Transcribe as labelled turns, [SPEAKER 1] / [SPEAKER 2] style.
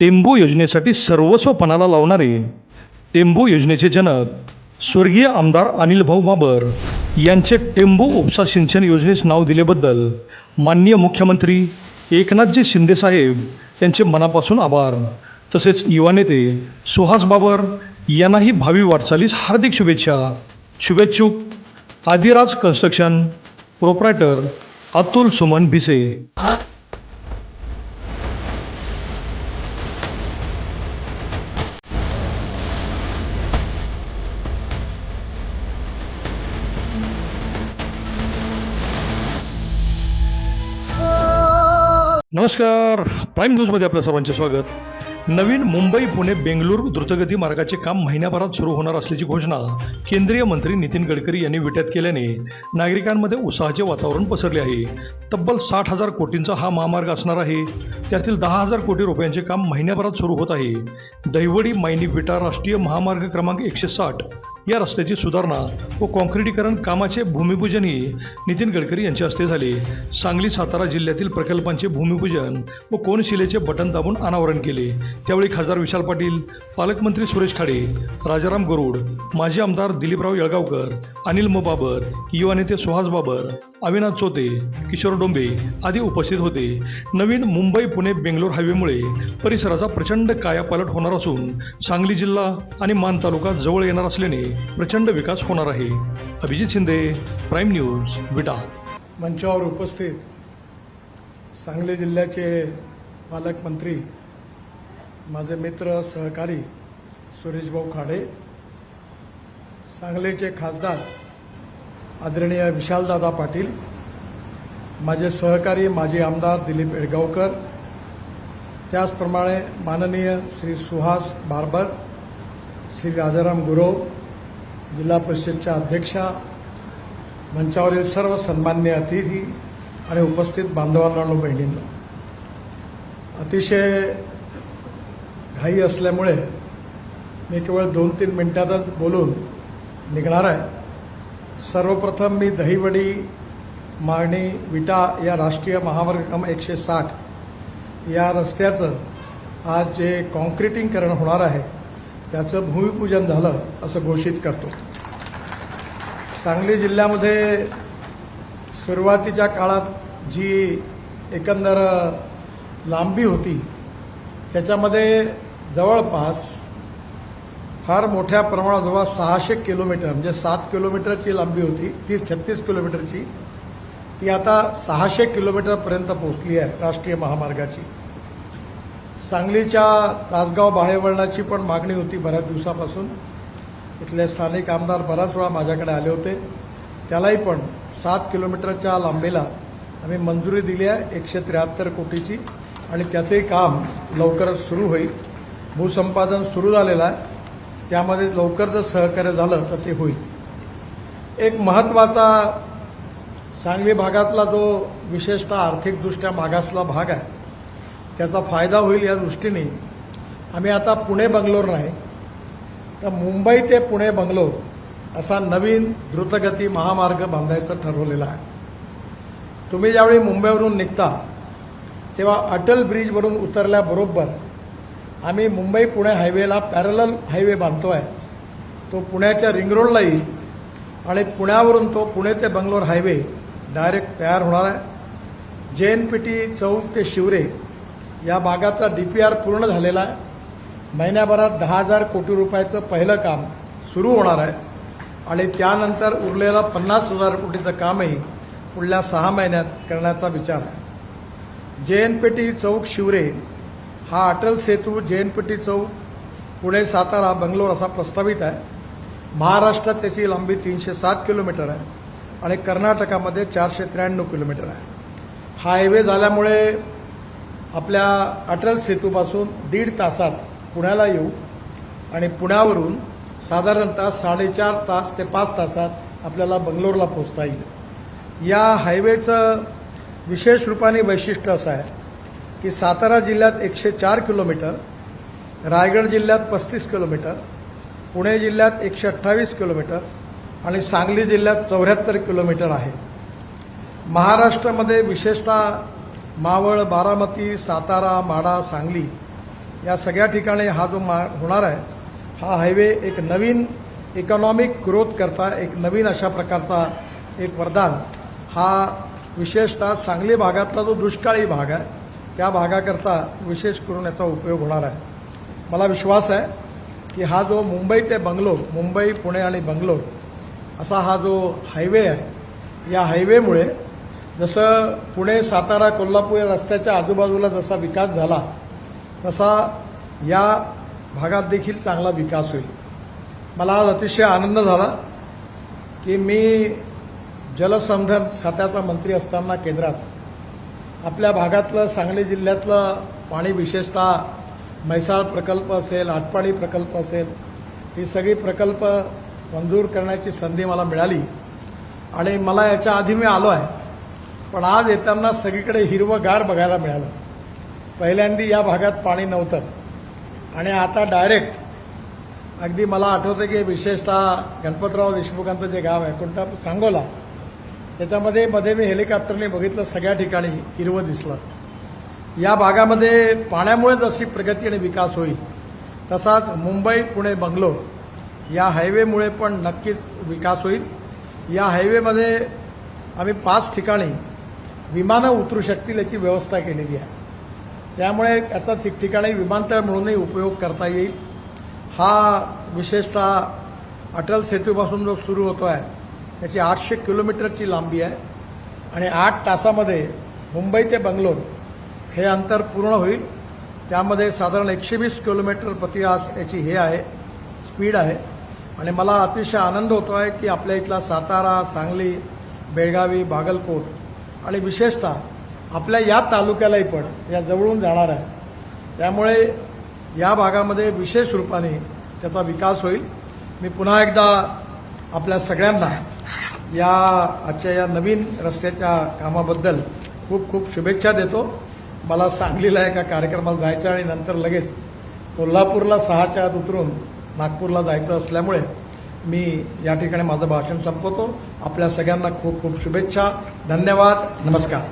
[SPEAKER 1] टेंबू योजनेसाठी सर्वस्व पणाला लावणारे टेंबू योजनेचे जनक स्वर्गीय आमदार अनिल भाऊ बाबर यांचे टेंबू उपसा सिंचन योजनेस नाव दिल्याबद्दल माननीय मुख्यमंत्री एकनाथजी शिंदेसाहेब यांचे मनापासून आभार. तसेच युवा नेते सुहास बाबर यांनाही भावी वाटचालीस हार्दिक शुभेच्छा. शुभेच्छुक आदिराज कन्स्ट्रक्शन प्रोप्रायटर अतुल सुमन भिसे. नमस्कार. प्राईम न्यूजमध्ये आपल्या सर्वांचे स्वागत. नवीन मुंबई पुणे बेंगलूर द्रुतगती मार्गाचे काम महिन्याभरात सुरू होणार असल्याची घोषणा केंद्रीय मंत्री नितीन गडकरी यांनी विट्यात केल्याने नागरिकांमध्ये उत्साहाचे वातावरण पसरले आहे. तब्बल साठ हजार कोटींचा हा महामार्ग असणार आहे. त्यातील दहा हजार कोटी रुपयांचे काम महिन्याभरात सुरू होत आहे. दहिवडी मायनी विटा राष्ट्रीय महामार्ग क्रमांक एकशे साठ या रस्त्याची सुधारणा व काँक्रिटीकरण कामाचे भूमिपूजनही नितीन गडकरी यांच्या हस्ते झाले. सांगली सातारा जिल्ह्यातील प्रकल्पांचे भूमिपूजन व कोनशिलेचे बटन दाबून अनावरण केले. त्यावेळी खासदार विशाल पाटील पालकमंत्री सुरेश खाडे राजाराम गरुड माजी आमदार दिलीपराव येळगावकर अनिल म बाबर युवा नेते सुहास बाबर अविनाश चोते किशोर डोंबे आदी उपस्थित होते. नवीन मुंबई पुणे बेंगलोर हायवेमुळे परिसराचा प्रचंड कायापालट होणार असून सांगली जिल्हा आणि मान तालुका जवळ येणार असल्याने प्रचंड विकास होणार आहे. Abhijit Shinde prime news Vita.
[SPEAKER 2] मंचावर उपस्थित सांगली जिल्ह्याचे पालकमंत्री माझे मित्र सहकारी सुरेशभाऊ खाडे सांगलीचे खासदार आदरणीय विशालदादा पाटील माझे सहकारी माजी आमदार दिलीप एडगावकर त्याचप्रमाणे माननीय श्री सुहास बारबर श्री राजाराम गुरव जिल्हा परिषदच्या अध्यक्षा मंचावरील सर्व सन्मान्य अतिथी आणि उपस्थित बांधवांना आणि बहिणींना. अतिशय घाई असल्यामुळे मी केवळ दोन तीन मिनिटातच बोलून निघणार आहे. सर्वप्रथम मी दहीवडी मागणी विटा या राष्ट्रीय महामार्ग क्रमांक एकशे साठ या रस्त्याचं आज जे कॉन्क्रिटीकरण होणार आहे त्याचं भूमिपूजन झालं असं घोषित करतो. सांगली जिल्ह्यामध्ये सुरुवातीच्या काळात जी एकंदर लांबी होती त्याच्यामध्ये जवळपास फार मोठ्या प्रमाणात जवळ सहाशे किलोमीटर म्हणजे सात किलोमीटरची लांबी होती तीस छत्तीस किलोमीटरची ती आता सहाशे किलोमीटरपर्यंत पोहोचली आहे राष्ट्रीय महामार्गाची. सांगलीच्या तासगाव बाहेवळणाची पण मागणी होती बऱ्याच दिवसापासून. इथले स्थानिक आमदार बराच वेळा माझ्याकडे आले होते. त्यालाही पण सात किलोमीटरच्या लांबीला आम्ही मंजुरी दिली आहे एकशे त्र्याहत्तर कोटीची. आणि त्याचंही काम लवकरच सुरू होईल. भूसंपादन सुरू झालेलं आहे. त्यामध्ये लवकर जर सहकार्य झालं तर ते होईल. एक महत्त्वाचा सांगली भागातला जो विशेषतः आर्थिकदृष्ट्या मागासला भाग आहे त्याचा फायदा होईल या दृष्टीने. आम्ही आता पुणे बंगलोर नाही. तर मुंबई ते पुणे बंगलोर असा नवीन द्रुतगती महामार्ग बांधायचं ठरवलेला आहे. तुम्ही ज्यावेळी मुंबईवरून निघता तेव्हा अटल ब्रिजवरून उतरल्याबरोबर आम्ही मुंबई पुणे हायवेला पॅरलल हायवे बांधतो आहे तो पुण्याच्या रिंगरोडला येईल आणि पुण्यावरून तो पुणे ते बंगलोर हायवे डायरेक्ट तयार होणार आहे. जे एन पी टी चौक ते शिवरे या भागाचा डी पी आर पूर्ण झालेला आहे. महिन्याभरात दहा हजार कोटी रुपयाचं पहिलं काम सुरू होणार आहे. आणि त्यानंतर उरलेलं पन्नास हजार कोटीचं कामही पुढल्या सहा महिन्यात करण्याचा विचार आहे. जे एन पी टी चौक शिवरे हा Atal Setu J N P T चौक पुणे सातारा बंगलोर असा प्रस्तावित आहे. महाराष्ट्रात त्याची लांबी तीनशे सात किलोमीटर आहे. आणि कर्नाटकामध्ये चारशे त्र्याण्णव किलोमीटर आहे. हा हायवे झाल्यामुळे आपल्या अटल सेतूपासून दीड तासात पुण्याला येऊ आणि पुण्यावरून साधारणतः साडेचार तास ते पाच तासात आपल्याला बंगलोरला पोचता येईल. या हायवेचं विशेष रूपाने वैशिष्ट्य असं आहे की सातारा जिल्ह्यात एकशे चार किलोमीटर रायगड जिल्ह्यात पस्तीस किलोमीटर पुणे जिल्ह्यात एकशे अठ्ठावीस किलोमीटर आणि सांगली जिल्ह्यात चौऱ्याहत्तर किलोमीटर आहे. महाराष्ट्रामध्ये विशेषतः मावळ बारामती सातारा माडा सांगली या सगळ्या ठिकाणी हा जो मा होणार आहे हा हायवे एक नवीन इकॉनॉमिक ग्रोथ करता एक नवीन अशा प्रकारचा एक वरदान. हा विशेषतः सांगली भागातला जो दुष्काळी भाग आहे त्या भागाकरता विशेष करून याचा उपयोग होणार आहे. मला विश्वास आहे की हा जो मुंबई ते बंगलोर मुंबई पुणे आणि बंगलोर असा हा जो हायवे आहे या हायवेमुळे जसं पुणे सातारा कोल्हापूर या रस्त्याच्या आजूबाजूला जसा विकास झाला तसा या भागात देखील चांगला विकास होईल. मला आज अतिशय आनंद झाला की मी जलसंधारण खात्याचा मंत्री असताना केंद्रात आपल्या भागातलं सांगली जिल्ह्यातलं पाणी विशेषतः म्हैसाळ प्रकल्प असेल आटपाडी प्रकल्प असेल ही सगळी प्रकल्प मंजूर करण्याची संधी मला मिळाली. आणि मला याच्या आधी मी आलो आहे. पण आज येताना सगळीकडे हिरवंगार बघायला मिळालं. पहिल्यांदी या भागात पाणी नव्हतं. आणि आता डायरेक्ट अगदी मला आठवतं की विशेषतः गणपतराव देशमुखांचं जे गाव आहे कोणता सांगोला त्याच्यामध्ये मध्ये मी हेलिकॉप्टरने बघितलं सगळ्या ठिकाणी हिरवं दिसलं. या भागामध्ये पाण्यामुळे जशी प्रगती आणि विकास होईल तसाच मुंबई पुणे बंगलोर या हायवेमुळे पण नक्कीच विकास होईल. या हायवेमध्ये आम्ही पाच ठिकाणी विमानं उतरू शकतील याची व्यवस्था केलेली आहे. त्यामुळे याचा ठिकठिकाणी विमानतळ म्हणूनही उपयोग करता येईल. हा विशेषतः अटल सेतूपासून जो सुरू होतो आहे त्याची आठशे किलोमीटरची लांबी आहे आणि आठ तासामध्ये मुंबई ते बंगलोर हे अंतर पूर्ण होईल. त्यामध्ये साधारण एकशे वीस किलोमीटर प्रतिहास याची हे आहे स्पीड आहे. आणि मला अतिशय आनंद होतो आहे की आपल्या इथला सातारा सांगली बेळगावी बागलकोट आणि विशेषतः आपल्या या तालुक्यालाही पण या जवळून जाणार आहे. त्यामुळे या भागामध्ये विशेष रूपाने त्याचा विकास होईल. मी पुन्हा एकदा आपल्या सगळ्यांना या आजच्या या नवीन रस्त्याच्या कामाबद्दल खूप खूप शुभेच्छा देतो. मला सांगलीला एका कार्यक्रमाला जायचं आणि नंतर लगेच कोल्हापूरला सहाच्या आत उतरून नागपूरला जायचं असल्यामुळे मी या ठिकाणी माझं भाषण संपवतो. आपल्या सगळ्यांना खूप खूप शुभेच्छा. धन्यवाद नमस्कार